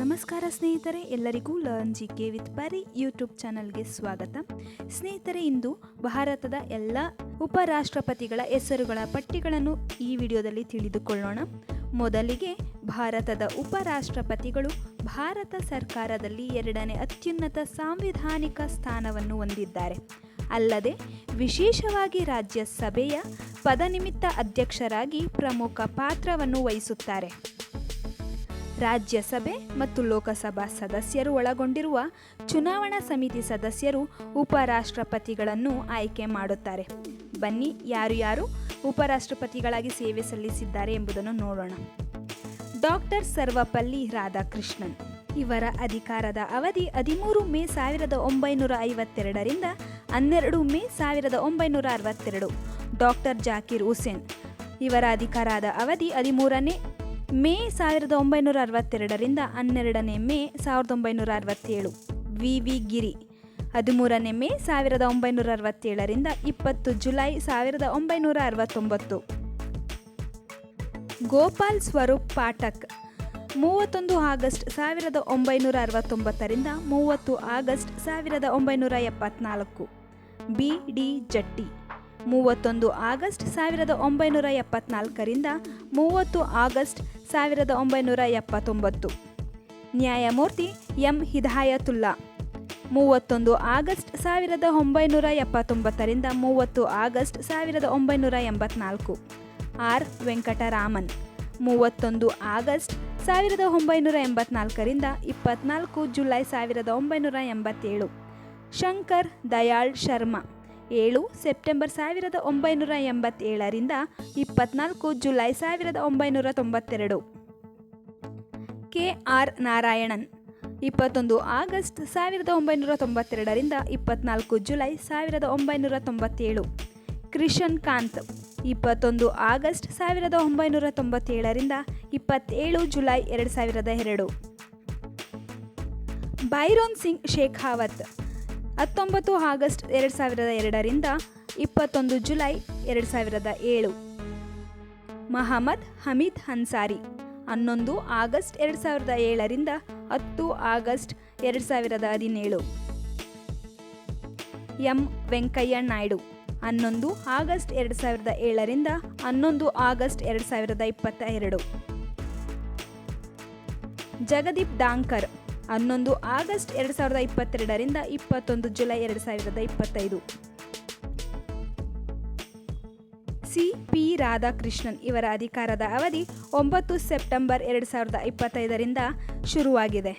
ನಮಸ್ಕಾರ ಸ್ನೇಹಿತರೆ, ಎಲ್ಲರಿಗೂ learn G K with Pari YouTube ಚಾನಲ್ಗೆ ಸ್ವಾಗತ. ಸ್ನೇಹಿತರೆ, ಇಂದು ಭಾರತದ ಎಲ್ಲ ಉಪರಾಷ್ಟ್ರಪತಿಗಳ ಹೆಸರುಗಳ ಪಟ್ಟಿಗಳನ್ನು ಈ ವಿಡಿಯೋದಲ್ಲಿ ತಿಳಿದುಕೊಳ್ಳೋಣ. ಮೊದಲಿಗೆ ಭಾರತದ ಉಪರಾಷ್ಟ್ರಪತಿಗಳು ಭಾರತ ಸರ್ಕಾರದಲ್ಲಿ ಎರಡನೇ ಅತ್ಯುನ್ನತ ಸಾಂವಿಧಾನಿಕ ಸ್ಥಾನವನ್ನು ಹೊಂದಿದ್ದಾರೆ. ಅಲ್ಲದೆ, ವಿಶೇಷವಾಗಿ ರಾಜ್ಯಸಭೆಯ ಪದನಿಮಿತ್ತ ಅಧ್ಯಕ್ಷರಾಗಿ ಪ್ರಮುಖ ಪಾತ್ರವನ್ನು ವಹಿಸುತ್ತಾರೆ. ರಾಜ್ಯಸಭೆ ಮತ್ತು ಲೋಕಸಭಾ ಸದಸ್ಯರು ಒಳಗೊಂಡಿರುವ ಚುನಾವಣಾ ಸಮಿತಿ ಸದಸ್ಯರು ಉಪರಾಷ್ಟ್ರಪತಿಗಳನ್ನು ಆಯ್ಕೆ ಮಾಡುತ್ತಾರೆ. ಬನ್ನಿ, ಯಾರು ಯಾರು ಉಪರಾಷ್ಟ್ರಪತಿಗಳಾಗಿ ಸೇವೆ ಸಲ್ಲಿಸಿದ್ದಾರೆ ಎಂಬುದನ್ನು ನೋಡೋಣ. ಡಾಕ್ಟರ್ ಸರ್ವಪಲ್ಲಿ ರಾಧಾಕೃಷ್ಣನ್ ಇವರ ಅಧಿಕಾರದ ಅವಧಿ ಹದಿಮೂರು ಮೇ ಸಾವಿರದ ಒಂಬೈನೂರ ಐವತ್ತೆರಡರಿಂದ ಹನ್ನೆರಡು ಮೇ ಸಾವಿರದ ಒಂಬೈನೂರ ಅರವತ್ತೆರಡು. ಡಾಕ್ಟರ್ ಜಾಕಿರ್ ಹುಸೇನ್ ಇವರ ಅಧಿಕಾರದ ಅವಧಿ ಹದಿಮೂರನೇ ಮೇ ಸಾವಿರದ ಒಂಬೈನೂರ ಅರವತ್ತೆರಡರಿಂದ ಹನ್ನೆರಡನೇ ಮೇ ಸಾವಿರದ ಒಂಬೈನೂರ ಅರವತ್ತೇಳು. ವಿ. ವಿ. ಗಿರಿ. ಹದಿಮೂರನೇ ಮೇ ಸಾವಿರದ ಒಂಬೈನೂರ ಅರವತ್ತೇಳರಿಂದ ಇಪ್ಪತ್ತು ಜುಲೈ ಸಾವಿರದ ಒಂಬೈನೂರ ಅರವತ್ತೊಂಬತ್ತು. ಗೋಪಾಲ್ ಸ್ವರೂಪ್ ಪಾಠಕ್. ಮೂವತ್ತೊಂದು ಆಗಸ್ಟ್ ಸಾವಿರದ ಒಂಬೈನೂರ ಅರವತ್ತೊಂಬತ್ತರಿಂದ ಮೂವತ್ತು ಆಗಸ್ಟ್ ಸಾವಿರದ ಒಂಬೈನೂರ ಎಪ್ಪತ್ನಾಲ್ಕು. ಬಿ. ಡಿ. ಜಟ್ಟಿ. ಮೂವತ್ತೊಂದು ಆಗಸ್ಟ್ ಸಾವಿರದ ಒಂಬೈನೂರ ಎಪ್ಪತ್ನಾಲ್ಕರಿಂದ ಮೂವತ್ತು ಆಗಸ್ಟ್ ಸಾವಿರದ ಒಂಬೈನೂರ ಎಪ್ಪತ್ತೊಂಬತ್ತು. ನ್ಯಾಯಮೂರ್ತಿ ಎಂ. ಹಿದಾಯತುಲ್ಲಾ. ಮೂವತ್ತೊಂದು ಆಗಸ್ಟ್ ಸಾವಿರದ ಒಂಬೈನೂರ ಎಪ್ಪತ್ತೊಂಬತ್ತರಿಂದ ಮೂವತ್ತು ಆಗಸ್ಟ್ ಸಾವಿರದ ಒಂಬೈನೂರ ಎಂಬತ್ನಾಲ್ಕು. ಆರ್. ವೆಂಕಟರಾಮನ್. ಮೂವತ್ತೊಂದು ಆಗಸ್ಟ್ ಸಾವಿರದ ಒಂಬೈನೂರ ಎಂಬತ್ನಾಲ್ಕರಿಂದ ಇಪ್ಪತ್ನಾಲ್ಕು ಜುಲೈ ಸಾವಿರದ ಒಂಬೈನೂರ ಎಂಬತ್ತೇಳು. ಶಂಕರ್ ದಯಾಳ್ ಶರ್ಮಾ. ಏಳು ಸೆಪ್ಟೆಂಬರ್ ಸಾವಿರದ ಒಂಬೈನೂರ ಎಂಬತ್ತೇಳರಿಂದ ಇಪ್ಪತ್ನಾಲ್ಕು ಜುಲೈ ಸಾವಿರದ ಒಂಬೈನೂರ ತೊಂಬತ್ತೆರಡು. ಕೆ ಆರ್ ನಾರಾಯಣನ್, ಇಪ್ಪತ್ತೊಂದು ಆಗಸ್ಟ್ ಸಾವಿರದ ಒಂಬೈನೂರ ತೊಂಬತ್ತೆರಡರಿಂದ ಇಪ್ಪತ್ನಾಲ್ಕು ಜುಲೈ ಸಾವಿರದ ಒಂಬೈನೂರ ತೊಂಬತ್ತೇಳು. ಕ್ರಿಶನ್ ಕಾಂತ್, ಇಪ್ಪತ್ತೊಂದು ಆಗಸ್ಟ್ ಸಾವಿರದ ಒಂಬೈನೂರ ತೊಂಬತ್ತೇಳರಿಂದ ಇಪ್ಪತ್ತೇಳು ಜುಲೈ ಎರಡು ಸಾವಿರದ ಎರಡು. ಬೈರೋನ್ ಸಿಂಗ್ ಶೇಖಾವತ್ ಹತ್ತೊಂಬತ್ತು ಆಗಸ್ಟ್ ಎರಡು ಸಾವಿರದ ಎರಡರಿಂದ ಇಪ್ಪತ್ತೊಂದು ಜುಲೈ ಎರಡು ಸಾವಿರದ ಏಳು. ಮಹಮ್ಮದ್ ಹಮೀದ್ ಹನ್ಸಾರಿ ಹನ್ನೊಂದು ಆಗಸ್ಟ್ ಎರಡು ಸಾವಿರದ ಏಳರಿಂದ ಹತ್ತು ಆಗಸ್ಟ್ ಎರಡು ಸಾವಿರದ ಹದಿನೇಳು. ಎಂ ವೆಂಕಯ್ಯ ನಾಯ್ಡು ಹನ್ನೊಂದು ಆಗಸ್ಟ್ ಎರಡು ಸಾವಿರದ ಏಳರಿಂದ ಹನ್ನೊಂದು ಆಗಸ್ಟ್ ಎರಡು ಸಾವಿರದ ಇಪ್ಪತ್ತ ಎರಡು ಜಗದೀಪ್ ಡಾಂಕರ್ ಹನ್ನೊಂದು ಆಗಸ್ಟ್ ಎರಡು ಸಾವಿರದ ಇಪ್ಪತ್ತೆರಡರಿಂದ ಇಪ್ಪತ್ತೊಂದು ಜುಲೈ ಎರಡು ಸಾವಿರದ ಇಪ್ಪತ್ತೈದು. ಸಿ ಪಿ ರಾಧಾಕೃಷ್ಣನ್ ಇವರ ಅಧಿಕಾರದ ಅವಧಿ ಒಂಬತ್ತು ಸೆಪ್ಟೆಂಬರ್ ಎರಡು ಸಾವಿರದ ಇಪ್ಪತ್ತೈದರಿಂದ ಶುರುವಾಗಿದೆ.